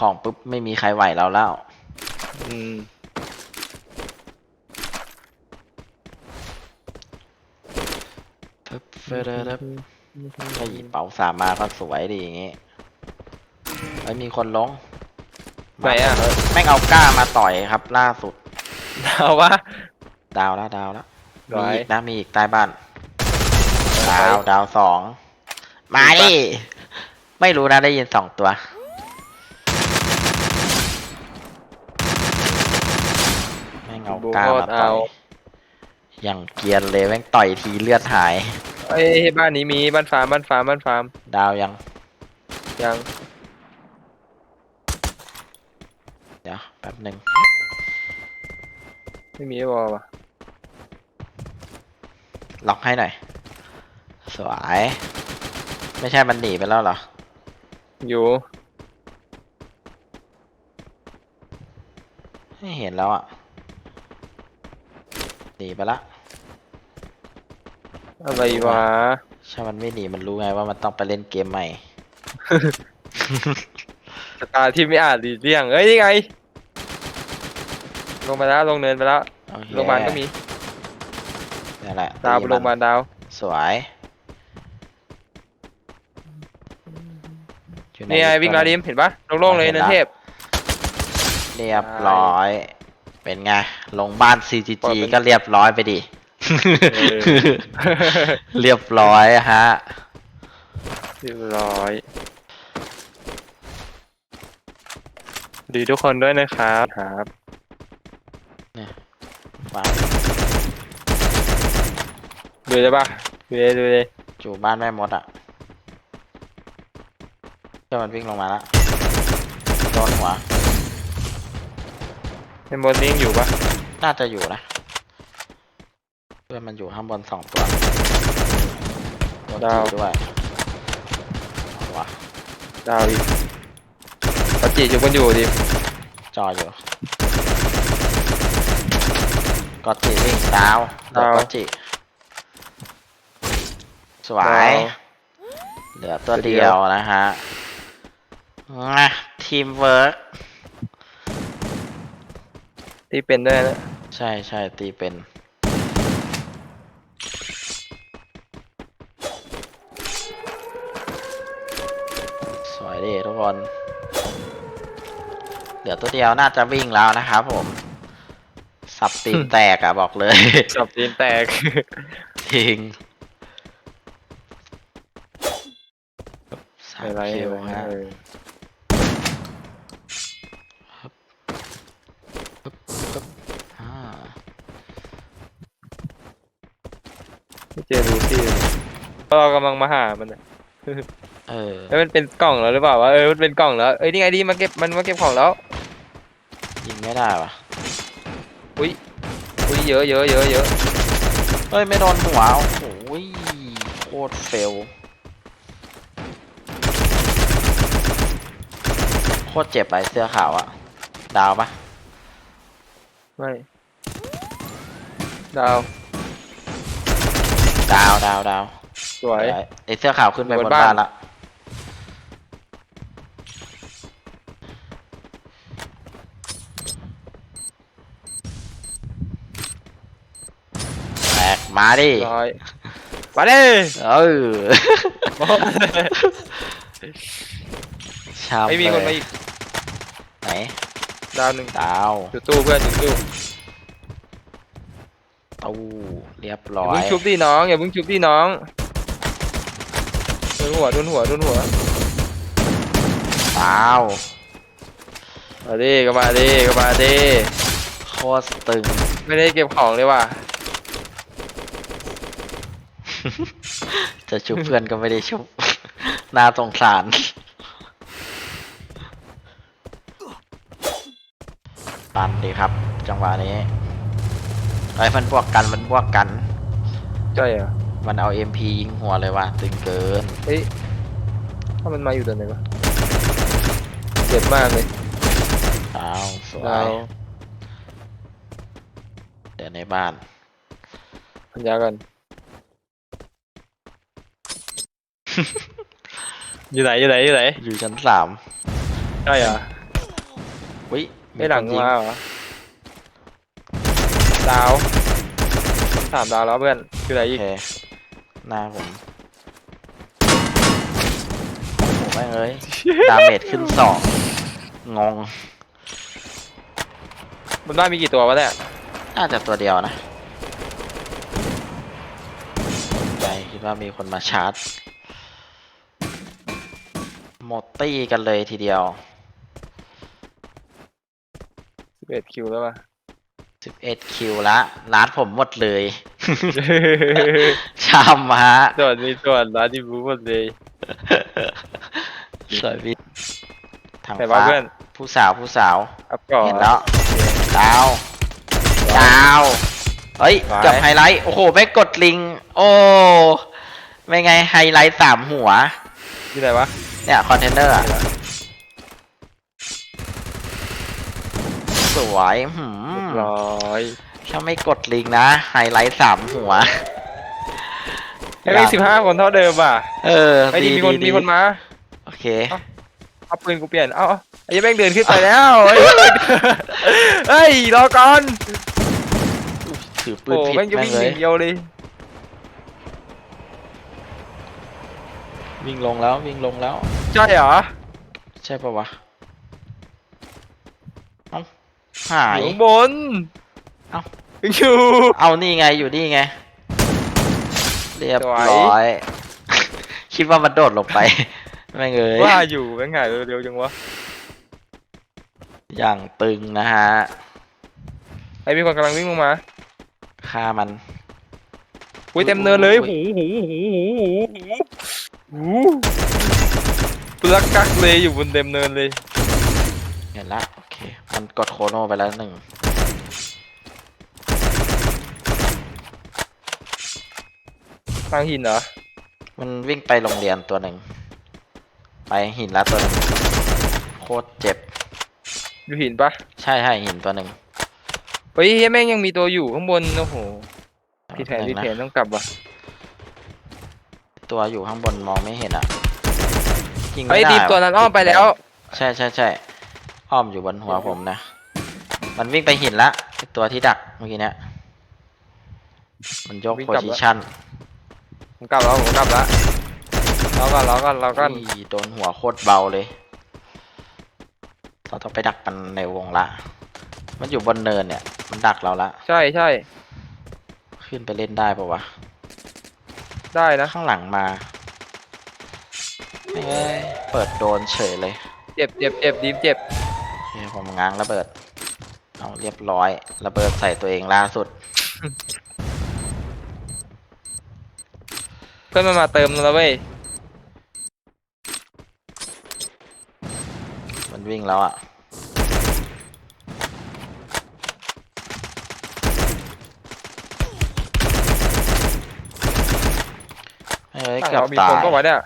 ของปุ๊บไม่มีใครไหวเราแล้ว อืม ปึ๊บเฟอร์เดอร์ถ้าหยิบเป๋าสามมาก็สวยดีอย่างงี้ไอ้ยมีคนลงไหนอะแม่งเอาก้ามาต่อยครับ ล่าสุด เอาวะดาวแล้วดาวแล้วไหมีวอีกนะมีอีกใต้บ้าน ดาวดาวสอง มาดิ ไม่รู้นะได้ยินสองตัว แม่งเอาดูก้าโคมาตรต่เอาอยอย่างเกรียนเลยแม่งต่อยทีเลือดหาย เอ้ยบ้านนี้มีบ้านฟาร์มบ้านฟาร์มบ้านฟาร์มดาวยังยังเดี๋ยวแป๊บหนึ่งไม่มีบอลว่ะล็อกให้หน่อย สวย ไม่ใช่มันหนีไปแล้วเหรอ อยู่ไม่เห็นแล้วอะห นีไปละอะไรวะใช่มันไม่หนีมันรู้ไงว่ามันต้องไปเล่นเกมใหม่ สตาร์ที่ไม่อ่านดีเรียง เอ้ยนี่ไง ลงไปแล้วลงเนินไปแล้วโอเคโรงพยาบาลก็มีนี่นแหละดาวตีโรงพยาบาลดาวสวยอยู่หนี่ไงวิ่งลาดิมเห็นปะโล่งๆเลยเนินเทพ เรียบร้อย เป็นไง ลงบ้าน CGG เปิดเป็นก็เรียบร้อยไปดิเออเรียบร้อยฮะ เรียบร้อย ดีทุกคนด้วยนะครับครับวางดูได้ปะดูเลยดูเลยจูบ้านแม่มดอะเจ้ามันวิ่งลงมาแล้วโดนหัว ในโมดนี้ยังอยู่ปะน่าจะอยู่นะ เพื่อนมันอยู่ข้างบนสองตัวโดนจีด้วยเอาวะดาวอีกปัจจิอยู่กันอยู่ดิจออยู่ก็จีวิ่งดาวดาวก็จีสวย เหลือตัวเดียวนะฮะอะทีมเวิร์ก ที่เป็นด้วยนะใช่ใช่ตีเป็น สวยดีทุกคนเหลือตัวเดียวน่าจะวิ่งแล้วนะครับผม สับตีนแตกอะบอกเลย จับตีนแตก จริงสามอะไรคิวอะไรฮะ เออ ไม่เจอลูซี่เลยเรากำลังมาหามันอะเออแล้วมันเป็นกล่องแล้วหรือเปล่าวะเออมันเป็นกล่องแล้วเอ้ยนี่ไงดีมาเก็บมันมาเก็บของแล้วยิงไม่ได้วะอุ้ยเยอะเยอะเยอะเยอะเฮ้ยไม่โดนหัวโอ้โหโคตรเฟลโคตรเจ็บไปเสื้อขาวอะดาวปะไม่ดาว ดาวดาวดาวสวยไอ้ไอเสื้อขาวขึ้นไปอยู่บบนนบ้านบ้านละแตกมาดิร้อยมาดิเออชามไม่มีคนเลมายอีกไหนดาวหนึ่งดาวอยู่ตู้เพื่อนอยู่ตู้ ตู้เรียบอร้ย่าอเพิ่ยงชุบดิน้องอย่าเพิ่งชุบดิน้องโดนหัวโดนหัวโดนหัวดาว มาดิก็มาดิก็มาดิโคตรตึง ไม่ได้เก็บของเลยว่ะจะชุบเพื่อนก็ไม่ได้ชุบ น่าสงสารปันดีครับ จังหวะนี้ ไอ้ยมันบวกกันมันบวกกัน ใช่เหรอมันเอา MP ยิงหัวเลยว่ะตึงเกินเฮ้ยถ้ามันมาอยู่ตอนไหนวะเจ็บมากเลยดาวสวดาวยเดี๋ยวในบ้าน พันยากัน อยู่ไหนอยู่ไหนอยู่ไหนอยู่ชั้นสามใช่เหรออุ้ยไม่หลังคนยิงมาเหรอ ดาวสามดาวแล้วเพื่อนคืออะไรโออีกเคหน้าผมโอ้โหแม่งเอ้ย ดาเมจขึ้นสองงง บนบ้านมีกี่ตัววะเนี่ยน่าจะตัวเดียวนะใจคิดว่ามีคนมาชาร์จ หมดตี้กันเลยทีเดียวสิบเอ็ดคิวแล้วป่ะ 11คิวละลาดผมหมดเลย ชามมาฮะส่วนมีส่วนร้านที่บูหมดเลย สวยพี่ทางแต่ว่าฟ้าเพื่อนผู้สาวผู้สาว อัพก่อนเห็นแล้วดาวดาวเฮ้ยไปเกับไฮไลท์ โอ้โห ไม่กดลิง โอ้ ไม่ไงไฮไลท์สามหัว ที่ไหนวะ เนี่ย คอนเทนเนอร์อะ สวยหืมร้อยถ้าไม่กดลิงนะ ไฮไลท์สามหัวให้มีสิบห้าคนเท่าเดิมอะเออไอ้ดีมีคนดีมีคนมาโอเค เอาปืนกูเปลี่ยน เอาเอาไอ้แม่งเดินขึ้นไปแล้วเฮ้ยเฮ้ยรอก่อนถือปืโอ้นผิดแม่งจะแม่วิ่งงเลอยย่างเดียวเลยวิ่งลงแล้ววิ่งลงแล้ว ใช่เหรอ ใช่ปะวะ เอ้า หาอยยู่ข้างบนเอ้า อยู่ เอานี่ไงอยู่นี่ไง เรียบสวยร้อย คิดว่ามันโดดลงไป แม่งเอ้ยว่าอยู่แม่งหายเร็วๆจังวะอย่างตึงนะฮะไอ้มีคนกำลังวิ่งลงมาฆ่ามัน อุ้ยเต็มเนินเลยอุ้หูยหูหูหูหูหูปลักกักเลยอยู่บนเต็มเนินเลย เห็นละโอเค มันกด โคโนไปแล้วหนึ่งทางหินเหรอ มันวิ่งไปโรงเรียนตัวหนึ่ง ไปหินละตัวหนึ่งโคตรเจ็บ อยู่หินปะใช่ใช่หินตัวหนึ่งเฮ้ยเฮ้ยแม่งยังมีตัวอยู่ข้างบน โอ้โหผิดแผนหผิงดนะแผนต้องกลับว่ะ ตัวอยู่ข้างบนมองไม่เห็นอะยิงไอ้ไม่ยได้ทีมตัวนั้นอ้อมไปแล้ว ใช่ใช่ใช่อ้อมอยู่บนหัวผมนะ มันวิ่งไปหินละไอ้ตัวที่ดักเมื่อกี้เนี้ยมันยกวิ่งโพกลับซิแล้วชันผมกลับแล้วผมกลับแล้วรอก่อนรอก่อนรอก่อนอุ้ยโดนหัวโคตรเบาเลย เราต้องไปดักมันในวงละ มันอยู่บนเนินเนี่ย มันดักเราละ ใช่ใช่ขึ้นไปเล่นได้ปะวะ ได้นะข้างหลังมาไม่งเอ้ยเปิดโดนเฉยเลยเจ็บเจ็บเจ็บดีมเจ็บโอเคผมง้างระเบิด เอาเรียบร้อยระเบิดใส่ตัวเองล่าสุด เพื่อนมันมาเติมแล้วเว้ยมันวิ่งแล้วอะ เฮ้ยฝั่งเกือบเรามีตาคนยก็วะเนี่ย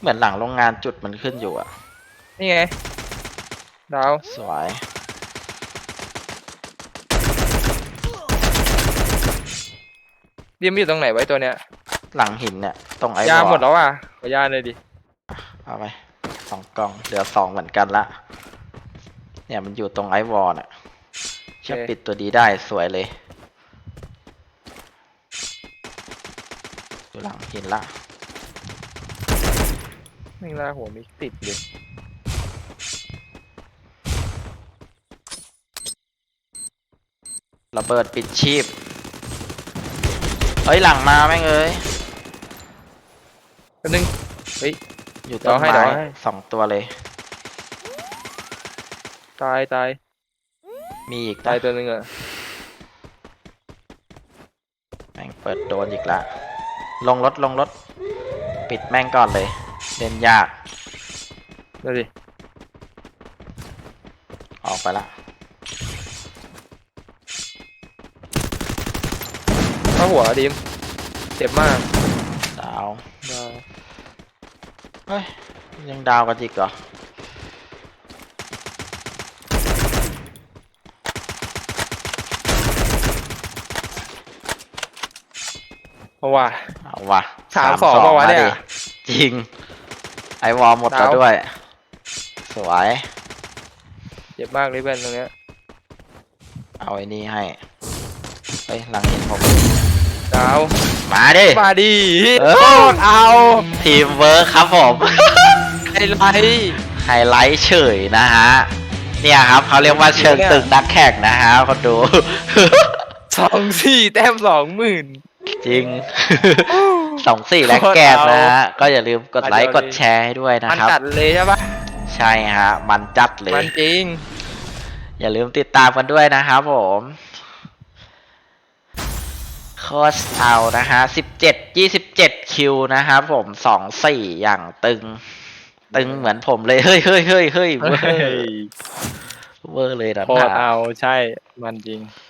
เหมือนหลังโรงงานจุดมันขึ้นอยู่อะ นี่ไง ดาว สวย ดีมอยู่ตรงไหนไว้ตัวเนี้ยหลังหินเนี่ยตรงไอ้ยาวอหมดแล้วอะขอยาเลยดิเอาไปสองกล่องเหลือสองเหมือนกันละเนี่ยมันอยู่ตรงไอ้วอลน่ะแค่ปิดตัวดีได้สวยเลยอยู่หลังหินละแม่งลากหัวมิกติดเลยระเบิดปิดชีพ เฮ้ยหลังมาแม่งเอ้ยแป๊บนึง อยู่ต้นเดี๋ยวให้ไม้เดี๋ยวให้ สองตัวเลย ตายตายมีอีกตายนะตัวหนึงอะแม่งเปิดโดนอีกละ ลงรถลงรถ ปิดแม่งก่อนเลยเล่นยากดูดิออกไปละ เข้าหัวดีมเจ็บมากดาวดาวเฮ้ยยังดาวกันอีกเหรอเพราะว่าเอาว่ะสามสองปะวะเนี่ยดิจริง ไอวอลหมดแล้วดาวด้วย สวย เจ็บมากเลยเพื่อนตรงเนี้ย เอาไอ้นี่ให้ เฮ้ยหลังเห็นผม ดาว มาดิ มาดิเออโคตรเอาทีมเวิร์คครับผม ไฮไลท์ไฮไลท์เฉยนะฮะ เนี่ยครับเขาเรียกว่าเชิงตึกนักแข่งนะฮะคนดู สองสี่แต้มสองหมื่นจริงสองสี่และแกมนะฮะ ก็อย่าลืมกดไลค์กดแชร์ให้ด้วยนะมันครับจัดเลยใช่ปะใช่ฮะ มันจัดเลมัยนจริง อย่าลืมติดตามกันด้วยนะครับผม โคชเอานะฮะสิบเจ็ดยี่สิบเจ็ดคิวนะครับผมสองสี่อย่างตึง ตึงเหมือนผมเลย เฮ้ยเฮ้ยเฮ้ยเฮ้ยเวอร์เวอร์เลยนะโคตรเอาใช่มันจริงเ